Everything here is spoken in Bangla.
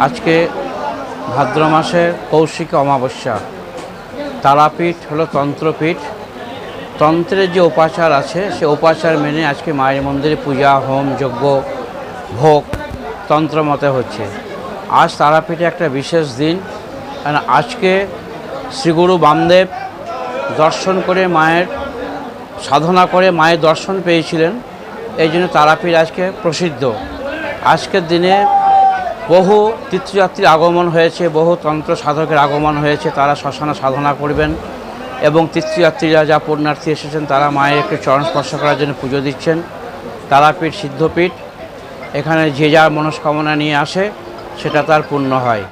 আজকে ভাদ্র মাসের কৌশিক অমাবস্যা। তারাপীঠ হলো তন্ত্রপীঠ। তন্ত্রের যে উপাচার আছে, সে উপাচার মেনে আজকে মায়ের মন্দিরে পূজা, হোম, যজ্ঞ, ভোগ তন্ত্র মতে হচ্ছে। আজ তারাপীঠে একটা বিশেষ দিন। কারণ আজকে শ্রীগুরু বামদেব দর্শন করে মায়ের সাধনা করে মায়ের দর্শন পেয়েছিলেন। এই জন্য তারাপীঠ আজকে প্রসিদ্ধ। আজকের দিনে বহু তীর্থযাত্রীর আগমন হয়েছে, বহু তন্ত্র সাধকের আগমন হয়েছে, তারা শ্মশানে সাধনা করবেন এবং তীর্থযাত্রীরা যা পুণ্যার্থী এসেছেন, তারা মায়ের একটু চরণ স্পর্শ করার জন্য পুজো দিচ্ছেন। তারাপীঠ সিদ্ধপীঠ, এখানে যে যার মনস্কামনা নিয়ে আসে, সেটা তার পূর্ণ হয়।